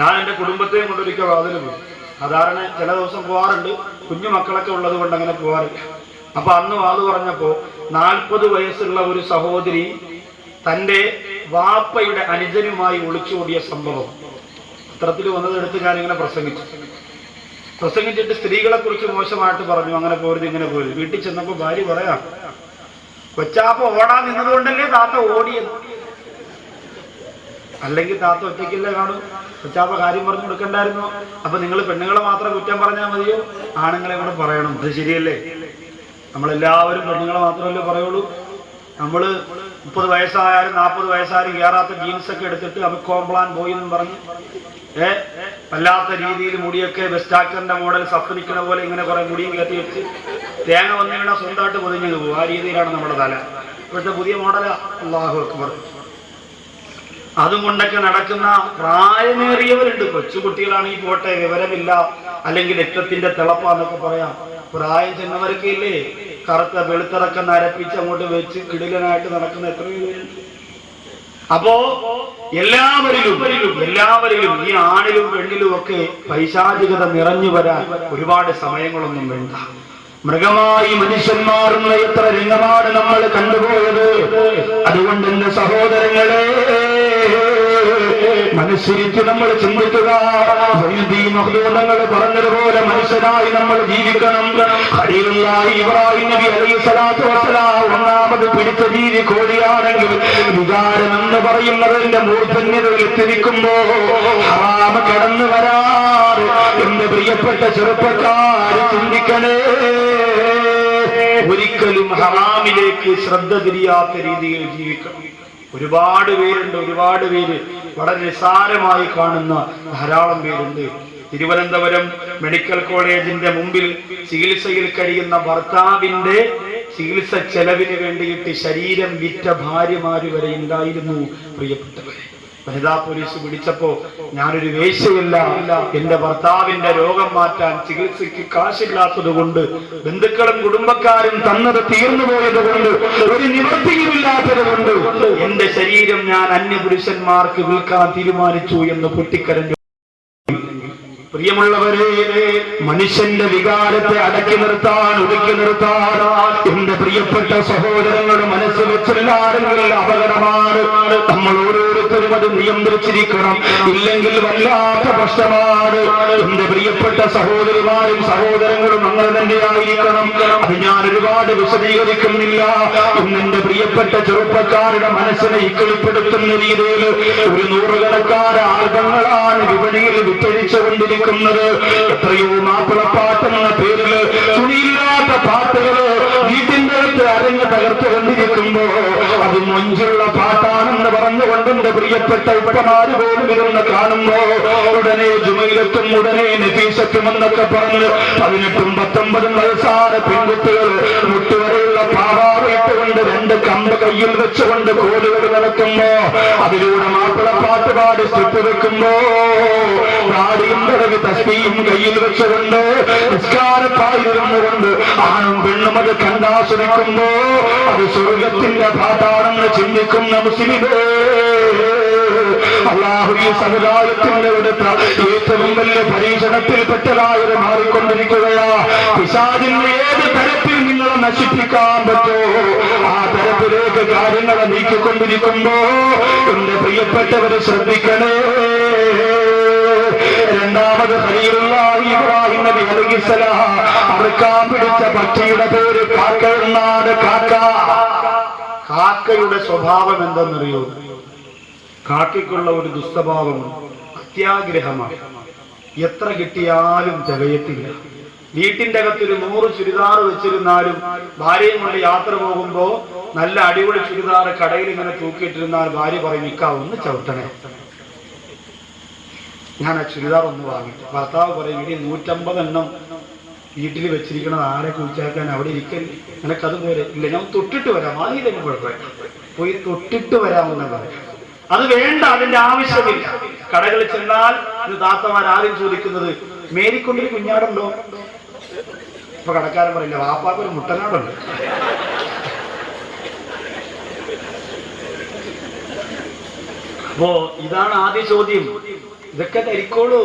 ഞാൻ എന്റെ കുടുംബത്തെയും കൊണ്ടൊരിക്കൽ വാതിൽ പോയി സാധാരണ ചില ദിവസം പോവാറുണ്ട്. കുഞ്ഞു മക്കളൊക്കെ ഉള്ളത് കൊണ്ട് അങ്ങനെ പോവാറില്ല. അപ്പൊ അന്ന് വാത് പറഞ്ഞപ്പോ നാൽപ്പത് വയസ്സുള്ള ഒരു സഹോദരി തന്റെ വാപ്പയുടെ അനുജനുമായി ഒളിച്ചോടിയ സംഭവം. പത്രത്തിൽ വന്നതെടുത്ത് ഞാനിങ്ങനെ പ്രസംഗിച്ചു. പ്രസംഗിച്ചിട്ട് സ്ത്രീകളെ കുറിച്ച് മോശമായിട്ട് പറഞ്ഞു. അങ്ങനെ പോരുത് ഇങ്ങനെ പോരുത്. വീട്ടിൽ ചെന്നപ്പോ ഭാര്യ പറയാം കൊച്ചാപ്പ ഓടാൻ നിന്നതുകൊണ്ടല്ലേ താത്ത ഓടിയത്? അല്ലെങ്കിൽ താത്ത ഒറ്റയ്ക്കല്ലേ കാണൂ? കൊച്ചാപ്പ കാര്യം പറഞ്ഞു കൊടുക്കണ്ടായിരുന്നു. അപ്പൊ നിങ്ങൾ പെണ്ണുങ്ങളെ മാത്രം കുറ്റം പറഞ്ഞാൽ മതിയോ? ആണുങ്ങളെ കൂടെ പറയണം. അത് ശരിയല്ലേ? നമ്മളെല്ലാവരും പെണ്ണുങ്ങളെ മാത്രമല്ലേ പറയുള്ളൂ. നമ്മൾ മുപ്പത് വയസ്സായാലും നാൽപ്പത് വയസ്സായാലും കയറാത്ത ജീൻസ് ഒക്കെ എടുത്തിട്ട് അവ കോംപ്ലാൻ പോയി എന്നും പറഞ്ഞു ഏ? വല്ലാത്ത രീതിയിൽ മുടിയൊക്കെ ബെസ്റ്റ് ആക്ടറിന്റെ മോഡൽ സഫരിക്കണ പോലെ ഇങ്ങനെ കുറെ മുടിയും കയറ്റി വെച്ച് തേങ്ങ വന്നു വീണാൽ സ്വന്തമായിട്ട് പൊതിഞ്ഞു പോകും ആ രീതിയിലാണ് നമ്മുടെ തല. ഇപ്പോഴത്തെ പുതിയ മോഡലാ അള്ളാഹു അക്ബർ. അതും കൊണ്ടൊക്കെ നടക്കുന്ന പ്രായമേറിയവരുണ്ട്. കൊച്ചുകുട്ടികളാണെങ്കിൽ പോട്ടെ വിവരമില്ല. അല്ലെങ്കിൽ രക്തത്തിന്റെ തിളപ്പാന്നൊക്കെ പറയാം. പ്രായം ചെന്നവരൊക്കെ ഇല്ലേ? കറുത്ത വെളുത്തിറക്കം നരപ്പിച്ച് അങ്ങോട്ട് വെച്ച് കിടിലനായിട്ട് നടക്കുന്ന പേരുണ്ട്. അപ്പോ എല്ലാവരിലും എല്ലാവരിലും ഈ ആണിലും പെണ്ണിലും ഒക്കെ പൈശാചികത നിറഞ്ഞു വരാൻ ഒരുപാട് സമയങ്ങളൊന്നും വേണ്ട. മൃഗമായി മനുഷ്യന്മാറുന്ന എത്ര രംഗമാണ് നമ്മൾ കണ്ടുപോയത്. അതുകൊണ്ട് എന്റെ സഹോദരങ്ങളെ മനസ്സിരിച്ച് നമ്മൾ ചിന്തിക്കുക. മഹദൂതങ്ങൾ പറഞ്ഞതുപോലെ മനുഷ്യരായി നമ്മൾ ജീവിക്കണം. ഇബ്രാഹിം നബി അലൈഹി സ്വലാത്തു ഒന്നാമത് പിടിച്ച ജീവി കോഴിയാണെങ്കിൽ വികാരം എന്ന് പറയുന്നതിന്റെ മൂർധന്യതയിൽ എത്തിരിക്കുമ്പോ ഹറാമ കടന്നു വരാറ്. എന്റെ പ്രിയപ്പെട്ട ചെറുപ്പക്കാർ ചിന്തിക്കണേ. ഒരിക്കലും ഹറാമിലേക്ക് ശ്രദ്ധ തിരിയാത്ത രീതിയിൽ ജീവിക്കണം. ഒരുപാട് പേരുണ്ട് ഒരുപാട് പേര് വളരെ നിസ്സാരമായി കാണുന്ന ധാരാളം പേരുണ്ട്. തിരുവനന്തപുരം മെഡിക്കൽ കോളേജിന്റെ മുമ്പിൽ ചികിത്സയിൽ കഴിയുന്ന ഭർത്താവിന്റെ ചികിത്സ ചെലവിന് വേണ്ടിയിട്ട് ശരീരം വിറ്റ ഭാര്യമാര് വരെ ഉണ്ടായിരുന്നു പ്രിയപ്പെട്ടവരെ. വനിതാ പോലീസ് പിടിച്ചപ്പോ ഞാനൊരു വേശ്യയല്ല. എന്റെ ഭർത്താവിന്റെ രോഗം മാറ്റാൻ ചികിത്സയ്ക്ക് കാശില്ലാത്തത് കൊണ്ട് ബന്ധുക്കളും കുടുംബക്കാരും തന്നത് തീർന്നു പോയത് കൊണ്ട് ഒരു നിവൃത്തിയുമില്ലാത്തത് കൊണ്ട് എന്റെ ശരീരം ഞാൻ അന്യപുരുഷന്മാർക്ക് വിൽക്കാൻ തീരുമാനിച്ചു എന്ന് പൊട്ടിക്കരഞ്ഞു. പ്രിയമുള്ളവരെ മനുഷ്യന്റെ വികാരത്തെ അടക്കി നിർത്താൻ ഒതുക്കി നിർത്താൻ എന്റെ പ്രിയപ്പെട്ട സഹോദരങ്ങളുടെ മനസ്സ് വെച്ചെല്ലാരെങ്കിലും അപകടമാണ്. നമ്മൾ ഓരോരുത്തരും അത് നിയന്ത്രിച്ചിരിക്കണം. ഇല്ലെങ്കിൽ വല്ലാത്ത പ്രശ്നമാണ്. എന്റെ പ്രിയപ്പെട്ട സഹോദരിമാരും സഹോദരങ്ങളും അങ്ങനെ തന്നെയായിരിക്കണം അത് ഞാൻ ഒരുപാട് വിശദീകരിക്കുന്നില്ല. എന്നെ പ്രിയപ്പെട്ട ചെറുപ്പക്കാരുടെ മനസ്സിനെ ഇക്കിളിപ്പെടുത്തുന്ന രീതിയിൽ ഒരു നൂറുകണക്കാട് ആൽബങ്ങളാണ് വിപണിയിൽ വിറ്റഴിച്ചുകൊണ്ടിരിക്കുന്നത്. എത്രയോ മാപ്പിളപ്പാട്ടെന്ന പേരിൽ തുണിയില്ലാത്ത പാട്ടുകൾ വീട്ടിന്റെ അടുത്ത് അരങ്ങ് തകർത്ത് കൊണ്ടിരിക്കുമ്പോ അത് മൊഞ്ചുള്ള പാട്ടാണെന്ന് പറഞ്ഞുകൊണ്ട് എന്റെ പ്രിയപ്പെട്ട ഉപ്പമാര് പോലും ഇരുന്ന് കാണുമ്പോ ഉടനെ ജുമയിലെത്തും ഉടനെ നഫീസത്തും എന്നൊക്കെ പറഞ്ഞ് പതിനെട്ടും പത്തൊമ്പതും വയസ്സാറ് പെൺകുട്ടികൾ മുട്ടുവരെയുള്ള പാവാറിട്ടുകൊണ്ട് രണ്ട് കമ്പ് കയ്യിൽ വെച്ചുകൊണ്ട് കോലുകൾ നടക്കുമ്പോ അതിലൂടെ മാപ്പിളപ്പാട്ട് പാടി സ്റ്റിപ്പ് വെക്കുമ്പോ പാടിയും പിറകെ തസ്തിയും കയ്യിൽ വെച്ചുകൊണ്ട് നിസ്കാരപ്പായിരുന്നുകൊണ്ട് ആണും പെണ്ണും അത് കണ്ടാസ്വദിക്കുമ്പോ അത് സ്വർഗത്തിന്റെ പാട്ടാണെന്ന് ചിന്തിക്കുന്ന മുസ്ലിമേ. അള്ളാഹു ഈ അടുത്ത ഏറ്റവും വലിയ പരീക്ഷണത്തിൽപ്പെട്ടതായത് മാറിക്കൊണ്ടിരിക്കുകയാ. പിശാചിന്റെ ഏത് തരത്തിൽ നിങ്ങളെ നശിപ്പിക്കാൻ പറ്റുമോ ആ തരത്തിലേക്ക് കാര്യങ്ങളെ നീക്കിക്കൊണ്ടിരിക്കുമ്പോ എന്റെ പ്രിയപ്പെട്ടവരെ ശ്രദ്ധിക്കണേ. രണ്ടാമത് ഇബ്രാഹിം നബി അലൈഹിസ്സലാം അറുക്കാൻ പിടിച്ച പക്ഷിയുടെ പേര് കാക്ക. കാക്കയുടെ സ്വഭാവം എന്തെന്നറിയോ? കാക്കയ്ക്കുള്ള ഒരു ദുസ്തഭാവം അത്യാഗ്രഹമാണ്. എത്ര കിട്ടിയാലും തികയത്തില്ല. വീട്ടിന്റെ അകത്ത് ഒരു നൂറ് ചുരിദാർ വെച്ചിരുന്നാലും ഭാര്യയും കൊണ്ട് യാത്ര പോകുമ്പോ നല്ല അടിപൊളി ചുരിദാർ കടയിൽ ഇങ്ങനെ തൂക്കിയിട്ടിരുന്നാൽ ഭാര്യ പറയും ഒന്ന് ചവിട്ടണേ. ഞാൻ ആ ചുരിദാർ ഒന്ന് വാങ്ങിട്ട് ഭർത്താവ് പറയും ഇനി നൂറ്റമ്പത് എണ്ണം വീട്ടിൽ വെച്ചിരിക്കണത് ആരെ കുഴിച്ചാക്കാൻ അവിടെ ഇരിക്കല്ലേ നിനക്കത് പോരെ. ഇല്ല ഞാൻ തൊട്ടിട്ട് വരാം വാങ്ങിയില്ലെങ്കിൽ കുഴപ്പമില്ല പോയി തൊട്ടിട്ട് വരാമെന്ന് പറയാം. അത് വേണ്ട അതിന്റെ ആവശ്യമില്ല. കടകളിൽ ചെന്നാൽ ഇത് താത്തമാർ ആദ്യം ചോദിക്കുന്നത് മേരിക്കൊണ്ടിൽ കുഞ്ഞാടുണ്ടോ? ഇപ്പൊ കടക്കാരൻ പറയില്ല വാപ്പാക്ക് ഒരു മുട്ടനാടുണ്ട്. അപ്പോ ഇതാണ് ആദ്യ ചോദ്യം. ഇതൊക്കെ ധരിക്കോളൂ.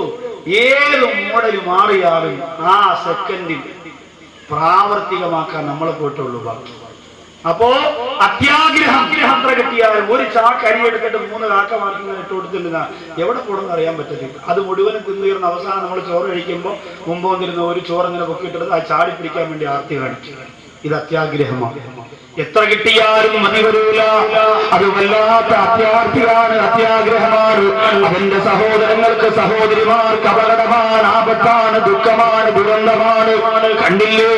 ഏത് മോഡൽ മാറിയാലും ആ സെക്കൻഡിൽ പ്രാവർത്തികമാക്കാൻ നമ്മളെ പോയിട്ടുള്ളൂ ബാക്കി. അപ്പോ അത്യാഗ്രഹം അത്ര കിട്ടിയാൽ ഒരു ചാക്ക് അരി എടുത്തിട്ട് മൂന്ന് കാക്ക മാർക്കിങ്ങനെ ഇട്ട് എവിടെ പോണെന്ന് അറിയാൻ പറ്റത്തില്ല. അത് മുഴുവനും കുന്നീർന്ന അവസാനം നമ്മൾ ചോറ് കഴിക്കുമ്പോൾ മുമ്പ് വന്നിരുന്ന ഒരു ചോറ് ഇങ്ങനെ പൊക്കിയിട്ടത് ആ ചാടി പിടിക്കാൻ വേണ്ടി ആർത്തി കാണിക്കുക ഇത് അത്യാഗ്രഹമാണ് എത്ര കിട്ടിയാലും മതി വരൂല. അത് വല്ലാത്ത അത്യാർത്ഥിയാണ് അത്യാഗ്രഹമാണ്. അവന്റെ സഹോദരങ്ങൾക്ക് സഹോദരിമാർക്ക് അപകടമാണ് ആപത്താണ് ദുഃഖമാണ് ദുരന്തമാണ്. കണ്ടില്ലേ?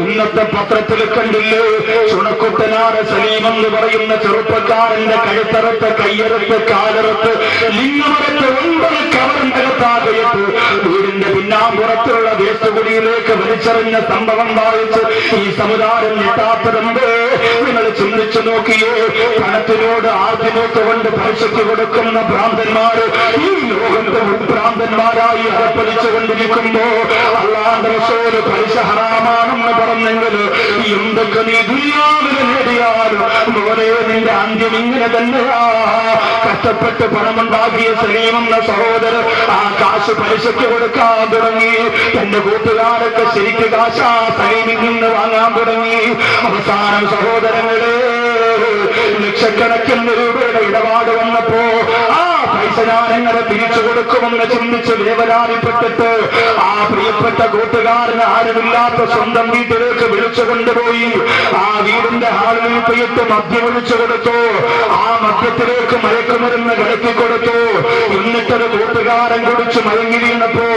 ഇന്നത്തെ പത്രത്തിൽ കണ്ടില്ലേ? ചുണക്കുട്ടനാട് സലീം എന്ന് പറയുന്ന ചെറുപ്പക്കാരന്റെ കഴുത്തറുത്ത് കയ്യറുത്ത് കാലറുത്ത് ലിംഗമറത്ത് ഒൻപത് കവറിനകത്താകയിട്ട് വീടിന്റെ പിന്നാമ്പുറത്തുള്ള ദേശകുടിയിലേക്ക് വലിച്ചെറിഞ്ഞ സംഭവം വായിച്ച് ഈ സമുദായം ഞെട്ടാത്തതുണ്ട് നിങ്ങൾ ചിന്തിച്ചു നോക്കിയേ പണത്തിനോട് ആദ്യമൊക്കെ കൊണ്ട് പരിശക്തി കൊടുക്കുന്ന ഭ്രാന്തന്മാർ ഈ ലോകത്ത് ഭ്രാന്തന്മാരായി അകപ്പതിച്ചു കൊണ്ടിരിക്കുമ്പോ അള്ളാന്റെ റസോൽ പലിശ ഹറാമാണെന്ന് പറഞ്ഞെങ്കിൽ എന്തൊക്കെ നീ ദുര്യാവിന് നേടിയാലും മോനെ നിന്റെ അന്ത്യം ഇങ്ങനെ തന്നെയാ. കഷ്ടപ്പെട്ട് പണമുണ്ടാക്കിയ സലീമെന്ന സഹോദരൻ ആ കാശ് പലിശയ്ക്ക് കൊടുക്കാൻ തുടങ്ങി. തന്റെ കൂട്ടുകാരൊക്കെ ശരിക്ക് കാശാ സലീമിൽ നിന്ന് വാങ്ങാൻ തുടങ്ങി. അവസാനം സഹോദരങ്ങളെ ലക്ഷക്കണക്കിന് രൂപയുടെ ഇടപാട് വന്നപ്പോ ആ പൈസ ഞാൻ എങ്ങനെ തിരിച്ചു കൊടുക്കുമെന്ന് ചിന്തിച്ച് വേവലാതിപ്പെട്ടിട്ട് ആ പ്രിയപ്പെട്ട കൂട്ടുകാരന് ആരുമില്ലാത്ത സ്വന്തം വീട്ടിലേക്ക് വിളിച്ചു കൊണ്ടുപോയി. ആ വീടിന്റെ ഹാളിൽ പോയിട്ട് മദ്യം ഒഴിച്ചു കൊടുത്തു. ആ മദ്യത്തിലേക്ക് മയക്കുമരുന്ന് കിടത്തി കൊടുത്തു. എന്നിട്ടൊരു കൂട്ടുകാരൻ കുടിച്ച് മയങ്ങി വീണപ്പോ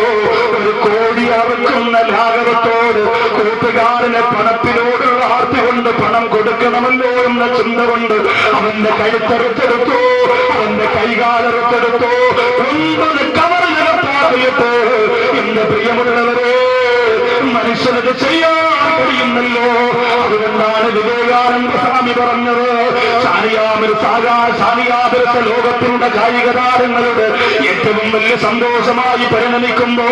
ഒരു കോടി അവർക്കുന്ന ലാഘവത്തോട് കൂട്ടുകാരനെ പണത്തിനോടുള്ള ആർത്തി കൊണ്ട് പണം കൊടുക്കണമല്ലോ എന്ന ചിന്ത കൊണ്ട് അവന്റെ കഴുത്തെടുത്തെടുത്തു അവന്റെ കൈകാലെടുത്തെടുത്തു ഒമ്പത് കവറിനകത്താക്കിയിട്ട് എന്റെ പ്രിയമുള്ളവരെ മനുഷ്യനത് ചെയ്യാൻ കഴിയുന്നല്ലോ അതുകൊണ്ടാണ് വിവേകാനന്ദ സ്വാമി പറഞ്ഞത് ശാനിയാപുരത്ത ലോകത്തിന്റെ കായിക താരങ്ങളുടെ ഏറ്റവും വലിയ സന്തോഷമായി പരിണമിക്കുമ്പോ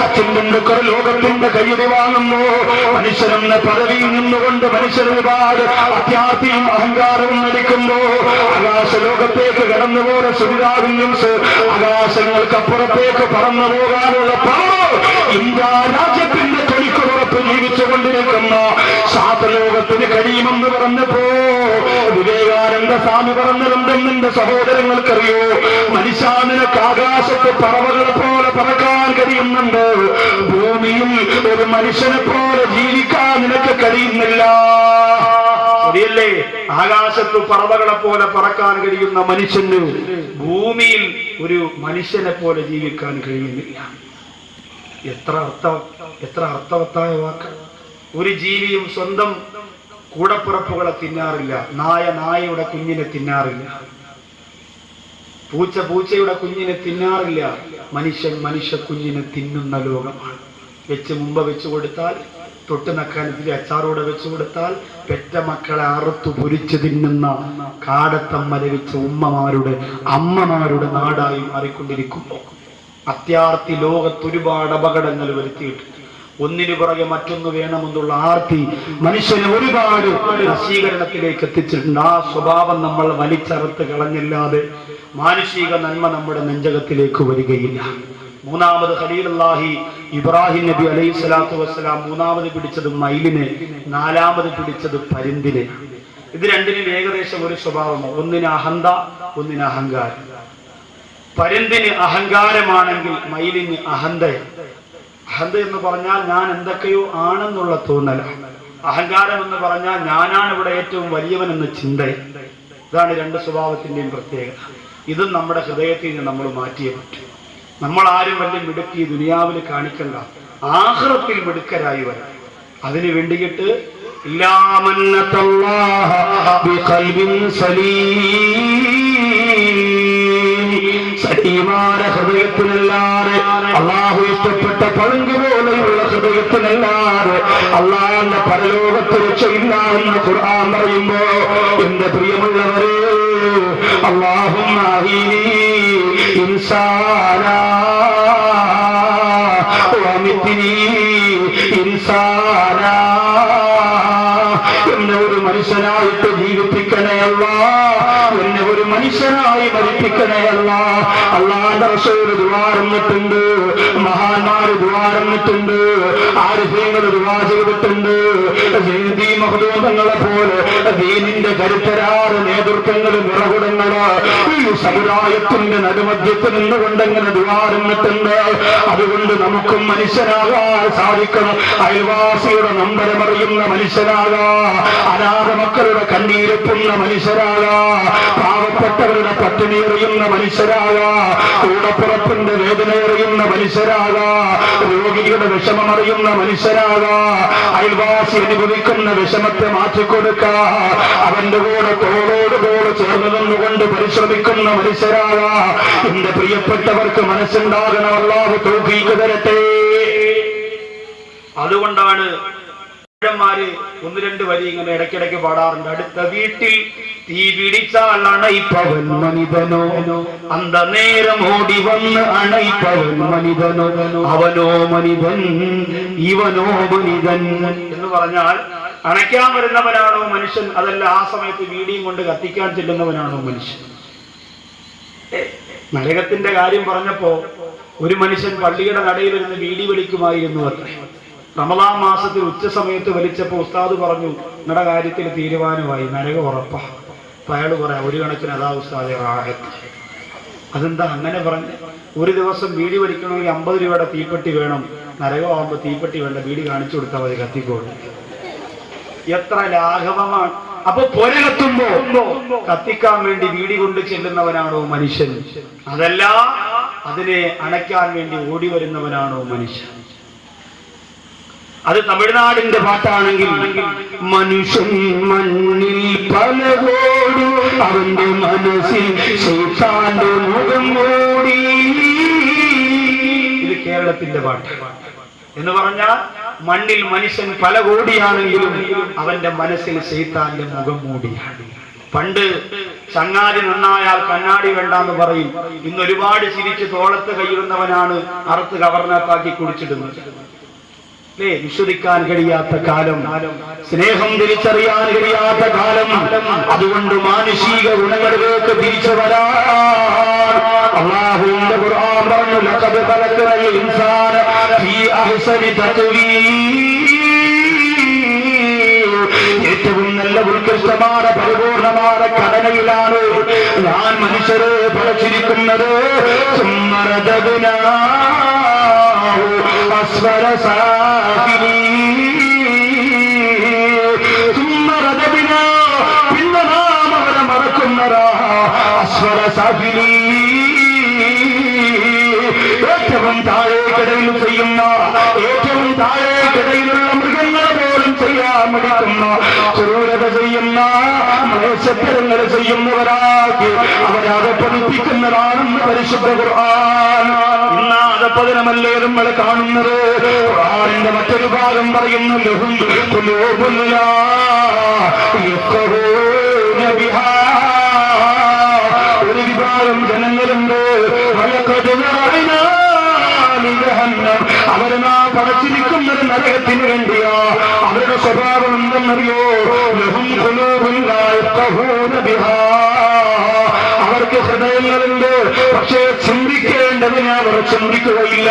സച്ചിൻ ടെണ്ടുൽക്കർ ലോകത്തിന്റെ കയ്യടി വാങ്ങുമ്പോ മനുഷ്യനെന്ന പദവിയിൽ നിന്നുകൊണ്ട് മനുഷ്യർ ഒരുപാട് അത്യാർത്ഥിയും അഹങ്കാരവും നടിക്കുമ്പോ ആകാശ ലോകത്തേക്ക് കടന്നുപോലെ സുവിധാ ആകാശങ്ങൾക്ക് ആകാശങ്ങൾക്കപ്പുറത്തേക്ക് പറന്നു പോകാനുള്ള ഇന്ത്യ രാജ്യത്തിന്റെ തൊഴിക്കുറപ്പ് ജീവിച്ചുകൊണ്ടിരിക്കുന്ന ശാസ്ത്രലോകത്തിന് കഴിയുമെന്ന് പറഞ്ഞപ്പോ വിവേകാനന്ദ സ്വാമി പറഞ്ഞതെന്തെന്ന് എന്റെ സഹോദരങ്ങൾക്കറിയോ? മനുഷ്യ നിനക്ക് ആകാശത്ത് പറവകളെ പോലെ പറക്കാൻ കഴിയുന്നുണ്ട്. ഭൂമിയിൽ ഒരു മനുഷ്യനെ പോലെ ജീവിക്കാൻ നിനക്ക് കഴിയുന്നില്ല. ശരിയല്ലേ? ആകാശത്ത് പറവകളെ പോലെ പറക്കാൻ കഴിയുന്ന മനുഷ്യന് ഭൂമിയിൽ ഒരു മനുഷ്യനെ പോലെ ജീവിക്കാൻ കഴിയുന്നില്ല. എത്ര അർത്ഥ എത്ര അർത്ഥവത്തായ വാക്ക്. ഒരു ജീവിയും സ്വന്തം കൂടപ്പുറപ്പുകളെ തിന്നാറില്ല. നായ നായയുടെ കുഞ്ഞിനെ തിന്നാറില്ല. പൂച്ച പൂച്ചയുടെ കുഞ്ഞിനെ തിന്നാറില്ല. മനുഷ്യൻ മനുഷ്യ കുഞ്ഞിനെ തിന്നുന്ന ലോകമാണ്. വെച്ച് മുമ്പ് വെച്ചു കൊടുത്താൽ തൊട്ട് നക്കാനത്തിൽ അച്ചാറോടെ വെച്ചു കൊടുത്താൽ പെറ്റ മക്കളെ അറുത്തു പൊരിച്ചു തിന്നുന്ന കാടത്തമ്മ ലഭിച്ച ഉമ്മമാരുടെ അമ്മമാരുടെ നാടായി മാറിക്കൊണ്ടിരിക്കുമ്പോൾ അത്യാർത്തി ലോകത്ത് ഒരുപാട് അപകടങ്ങൾ വരുത്തിയിട്ടുണ്ട് ഒന്നിനു പുറകെ മറ്റൊന്ന് വേണമെന്നുള്ള ആർത്തി മനുഷ്യനെ ഒരുപാട് നശീകരണത്തിലേക്ക് എത്തിച്ചിട്ടുണ്ട്. ആ സ്വഭാവം നമ്മൾ വലിച്ചറുത്ത് കളഞ്ഞില്ലാതെ മാനുഷിക നന്മ നമ്മുടെ നെഞ്ചകത്തിലേക്ക് വരികയില്ല. മൂന്നാമത് ഖലീലുള്ളാഹി ഇബ്രാഹിം നബി അലൈഹി സ്വലാത്തു വസ്സലാം മൂന്നാമത് പിടിച്ചത് മയിലിനെ നാലാമത് പിടിച്ചത് പരിന്തിനെ. ഇത് രണ്ടിനും ഏകദേശം ഒരു സ്വഭാവമാണ്. ഒന്നിന് അഹന്ത ഒന്നിന് അഹങ്കാരം. പരുന്തിന് അഹങ്കാരമാണെങ്കിൽ മയിലിന് അഹന്തയാണ് അഹന്ത എന്ന് പറഞ്ഞാൽ ഞാൻ എന്തൊക്കെയോ ആണെന്നുള്ള തോന്നല അഹങ്കാരം എന്ന് പറഞ്ഞാൽ ഞാനാണ് ഇവിടെ ഏറ്റവും വലിയവൻ എന്ന ചിന്ത. ഇതാണ് രണ്ട് സ്വഭാവത്തിന്റെയും പ്രത്യേകത. ഇതും നമ്മുടെ ഹൃദയത്തിൽ നിന്ന് നമ്മൾ മാറ്റിയേ പറ്റും. നമ്മൾ ആരും വലിയ മിടുക്കി ദുനിയാവിൽ കാണിക്കണ്ട. ആഹ്റത്തിൽ മിടുക്കരായി വരാം. അതിനു വേണ്ടിയിട്ട് ഇല്ലാമന്നത്തല്ലാഹ ബിഖൽബിൻ സലീം. സലീമാന ഹൃദയത്തിനല്ലാതെ അള്ളാഹു ഇഷ്ടപ്പെട്ട പളുങ്ക് പോലെയുള്ള ഹൃദയത്തിനല്ലാതെ അള്ളാഹന്റെ പരലോകത്ത് രക്ഷയില്ല എന്ന് ഖുർആൻ പറയുമ്പോ എന്റെ പ്രിയമുള്ളവരെ അള്ളാഹും ഇൻസാനാ ഇൻസാന എന്നെ ഒരു മനുഷ്യനായിട്ട് ജീവിപ്പിക്കണേ ഒരു മനുഷ്യനായി മരിപ്പിക്കണേ അല്ല അള്ളാന്റെ റസൂൽ ദ്വാരന്നിട്ടുണ്ട് മഹാന്മാര് ദ്വാരന്നിട്ടുണ്ട് ആരുഹ്യങ്ങൾ ദുവാ ചെയ്തിട്ടുണ്ട്. ജയന്തി മഹദൂതങ്ങളെ പോലെ ദീനിന്റെ കരുത്തരാറ് നേതൃത്വങ്ങൾ നിറകുടങ്ങൾ ഈ സമുദായത്തിന്റെ നടുമധ്യത്തിൽ നിന്നുകൊണ്ടെങ്ങനെ ദ്വാരന്നിട്ടുണ്ട് അതുകൊണ്ട് നമുക്കും മനുഷ്യനാകാൻ സാധിക്കണം. അയൽവാസിയുടെ നമ്പരമറിയുന്ന മനുഷ്യനാകാ. അനാഥ മക്കളുടെ കണ്ണീരെത്തുന്ന മനുഷ്യരാകാ പാവപ്പെട്ടവരുടെ പട്ടിണി എറിയുന്ന മനുഷ്യരാകാ കൂടപ്പുറപ്പിന്റെ വേദന എറിയുന്ന മനുഷ്യരാകാ വിഷമം അറിയുന്ന മനുഷ്യരാകാ അയൽവാസി അനുഭവിക്കുന്ന വിഷമത്തെ മാറ്റിക്കൊടുക്ക അവന്റെ കൂടെ തോളോട് തോട് ചേർന്ന് നിന്നുകൊണ്ട് പരിശ്രമിക്കുന്ന മനുഷ്യരാകാ എന്റെ പ്രിയപ്പെട്ടവർക്ക് മനസ്സുണ്ടാകണമല്ലാതെ തോഫീക്ക് തരട്ടെ. അതുകൊണ്ടാണ് ന്മാര് ഒന്ന് രണ്ട് വരി ഇങ്ങനെ ഇടയ്ക്കിടയ്ക്ക് പാടാറുണ്ട്. അടുത്ത വീട്ടിൽ തീ പിടിച്ചാൽ അണയിപ്പവൻ മനിതനോ. അന്ത നേരം ഓടി വന്ന് അണയിപ്പവൻ മനിതനോ. അവനോ മനിതൻ ഇവനോ മനിതൻ. എന്ന് പറഞ്ഞാൽ അണയ്ക്കാൻ വരുന്നവനാണോ മനുഷ്യൻ? അതല്ല ആ സമയത്ത് വീടിയും കൊണ്ട് കത്തിക്കാൻ ചെല്ലുന്നവനാണോ മനുഷ്യൻ? നരകത്തിന്റെ കാര്യം പറഞ്ഞപ്പോ ഒരു മനുഷ്യൻ പള്ളിയുടെ നടയിലിരുന്ന് വീടി വലിക്കുമായിരുന്നു അത്രേ. റമദാൻ മാസത്തിൽ ഉച്ച സമയത്ത് വലിച്ചപ്പോൾ ഉസ്താദ് പറഞ്ഞു നിങ്ങളുടെ കാര്യത്തിൽ തീരുമാനമായി നരക ഉറപ്പാ. അപ്പൊ അയാൾ പറയാം ഒരു കണക്കിന് അതാ ഉസ്താദ് റാഹത്ത് അതെന്താ അങ്ങനെ പറഞ്ഞ്? ഒരു ദിവസം വീടി വലിക്കണമെങ്കിൽ അമ്പത് രൂപയുടെ തീപ്പെട്ടി വേണം. നരകമാകുമ്പോൾ തീപ്പെട്ടി വേണ്ട വീട് കാണിച്ചു കൊടുത്താൽ മതി കത്തിക്കോട് എത്ര ലാഘവമാണ്. അപ്പൊ പൊരകത്തുമ്പോ കത്തിക്കാൻ വേണ്ടി വീടി കൊണ്ട് ചെല്ലുന്നവനാണോ മനുഷ്യൻ? അതല്ല അതിനെ അണയ്ക്കാൻ വേണ്ടി ഓടി വരുന്നവനാണോ മനുഷ്യൻ? അത് തമിഴ്നാടിന്റെ പാട്ടാണെങ്കിൽ മനുഷ്യൻ മണ്ണിൽ പല കോടി അവന്റെ മനസ്സിൽ സുഷാന്റെ മുഖം ഓടി ഇത് കേരളത്തിന്റെ പാട്ട്. എന്ന് പറഞ്ഞാൽ മണ്ണിൽ മനുഷ്യൻ പല കോടിയാണെങ്കിലും അവന്റെ മനസ്സിൽ സീതാന്റെ മുഖം മൂടിയാണ് പണ്ട് ചങ്ങാതി നന്നായാൽ കണ്ണാടി വേണ്ടാന്ന് പറയും. ഇന്ന് ഒരുപാട് ചിരിച്ച് തോളത്ത് കയ്യുന്നവനാണ് അറുത്ത് കവർണത്താക്കി കുടിച്ചിടുന്നത്. അല്ലേ വിശ്വസിക്കാൻ കഴിയാത്ത കാലം. സ്നേഹം തിരിച്ചറിയാൻ കഴിയാത്ത കാലം. അതുകൊണ്ട് മാനുഷിക ഗുണങ്ങളിലേക്ക് തിരിച്ചു വരാൻ അള്ളാഹുവിന്റെ ഖുർആൻ പറഞ്ഞു ലഖദ് അഹ്സനി തഖ്വീം ഏറ്റവും നല്ല ഉത്കൃഷ്ടമായ പരിപൂർണമായ ഘടനയിലാണ് ഞാൻ മനുഷ്യരെ പഠിച്ചിരിക്കുന്നത് സുമ്മരദഗുനാഹു അസ്വര സാഹിനി ഏറ്റവും താഴേക്കിടയിൽ ചെയ്യുന്ന ഏറ്റവും താഴേക്കിടയിലുള്ള മൃഗങ്ങൾ പോലും ചെയ്യാൻ മടിക്കുന്ന ക്രൂരത ചെയ്യുന്ന മനുഷ്യത്തരങ്ങൾ ചെയ്യുന്നവരാക്കി അവരെ അകപ്പതിപ്പിക്കുന്നതാണെന്ന് പരിശുദ്ധ ഖുർആൻ. ഇന്ന് അകപ്പതിനമല്ലേ നമ്മൾ കാണുന്നത്? ഖുർആനിന്റെ മറ്റൊരു ഭാഗം പറയുന്നു ലഹും ബിഹാ വിഭാഗം ജനങ്ങളുണ്ട്. അവരെ നാം പടച്ചിരിക്കുന്നത് നരകത്തിന് വേണ്ടിയാ. അവരുടെ സ്വഭാവം എന്തെന്നറിയോ. അവർക്ക് ഹൃദയങ്ങളുണ്ട്. പക്ഷേ ചിന്തിക്കേണ്ടതിന് അവർ ചിന്തിക്കുകയില്ല.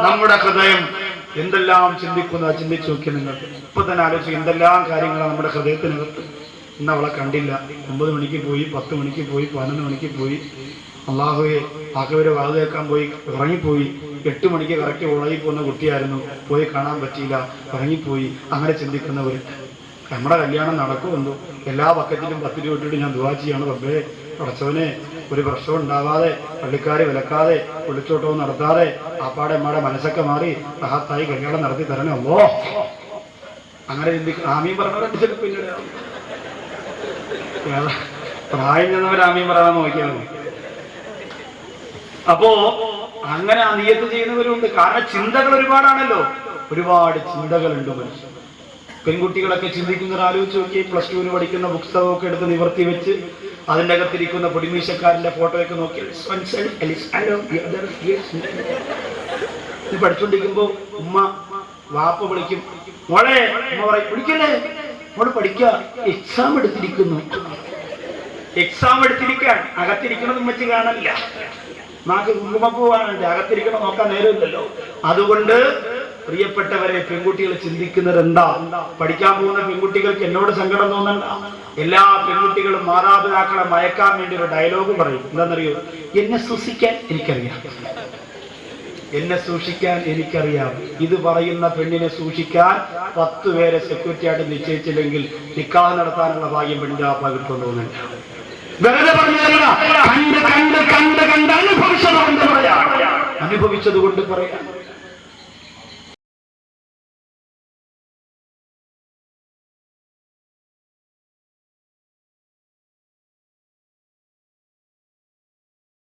നമ്മുടെ ഹൃദയം എന്തെല്ലാം ചിന്തിക്കുന്ന ചിന്തിച്ചു നോക്കി നിങ്ങൾ. ഇപ്പൊ തന്നെ ആലോചിക്കും എന്തെല്ലാം കാര്യങ്ങളാണ് നമ്മുടെ ഹൃദയത്തിനകത്ത്? ഇന്ന് അവളെ കണ്ടില്ല. ഒമ്പത് മണിക്ക് പോയി പത്ത് മണിക്ക് പോയി പതിനൊന്ന് മണിക്ക് പോയി. അള്ളാഹുയെ ആക്കവരെ വാത് കേൾക്കാൻ പോയി ഇറങ്ങിപ്പോയി. എട്ട് മണിക്ക് കറക്റ്റ് കോളേജിൽ പോകുന്ന കുട്ടിയായിരുന്നു. പോയി കാണാൻ പറ്റിയില്ല. ഇറങ്ങിപ്പോയി. അങ്ങനെ ചിന്തിക്കുന്നവർ നമ്മുടെ കല്യാണം നടക്കുമെന്നു എല്ലാ പക്കത്തിലും പത്ത് രൂപ ഇട്ടിട്ട് ഞാൻ ദുവാ ചെയ്യാണ്. റബ്ബേ പടച്ചവനെ ഒരു പ്രശ്നം ഉണ്ടാവാതെ പള്ളിക്കാർ വിലക്കാതെ ഒളിച്ചോട്ടവും നടത്താതെ ആപ്പാടെ അമ്മയുടെ മനസ്സൊക്കെ മാറി മഹത്തായി കല്യാണം നടത്തി തരണേ ഉള്ളോ അങ്ങനെ ചിന്തിക്കും ആമീൻ പറഞ്ഞവരെ പിന്നീട് പ്രായം ചെന്നവർ പറയാൻ നോക്കിയാൽ മതി അപ്പോ അങ്ങനെ നിയത്ത് ചെയ്യുന്നവരുണ്ട്. കാരണം ചിന്തകൾ ഒരുപാടാണല്ലോ. ഒരുപാട് ചിന്തകളുണ്ട് മനുഷ്യൻ. പെൺകുട്ടികളൊക്കെ ചിന്തിക്കുന്നവർ ആലോചിച്ച് നോക്കി പ്ലസ് ടുവിന് പഠിക്കുന്ന പുസ്തകമൊക്കെ എടുത്ത് നിവർത്തി വെച്ച് അതിന്റെ അകത്തിരിക്കുന്ന പൊടിമീശക്കാരന്റെ ഫോട്ടോയൊക്കെ നോക്കി. പഠിച്ചുകൊണ്ടിരിക്കുമ്പോ ഉമ്മ വാപ്പ വിളിക്കും. മോളെ ഉമ്മ വിളിക്കല്ലേ? മോൾ പഠിക്കുക എക്സാം എടുത്തിരിക്കുന്നു. എക്സാം എടുത്തിരിക്കാൻ അകത്തിരിക്കണത് വെച്ച് കാണില്ല നാക്ക് കുങ്കുമപ്പൂവാണ് അകത്തിരിക്കണം നോക്കാൻ നേരമില്ലല്ലോ. അതുകൊണ്ട് പ്രിയപ്പെട്ടവരെ പെൺകുട്ടികൾ ചിന്തിക്കുന്നത് എന്താ പഠിക്കാൻ പോകുന്ന പെൺകുട്ടികൾക്ക് എന്നോട് സങ്കടം തോന്നണ്ട. എല്ലാ പെൺകുട്ടികളും മാതാപിതാക്കളെ മയക്കാൻ വേണ്ടി ഒരു ഡയലോഗ് പറയും. എന്താണെന്നറിയോ? എന്നെ സൂക്ഷിക്കാൻ എനിക്കറിയാം. എന്നെ സൂക്ഷിക്കാൻ എനിക്കറിയാം. ഇത് പറയുന്ന പെണ്ണിനെ സൂക്ഷിക്കാൻ പത്ത് പേരെ സെക്യൂരിറ്റി ആയിട്ട് നിശ്ചയിച്ചില്ലെങ്കിൽ നിക്കാഹ് നടത്താനുള്ള ഭാഗ്യം പെണ്ണിന്റെ ആ ഭാഗത്ത് വെറുതെ പറയാം അനുഭവിച്ചത് കൊണ്ട് പറയാം.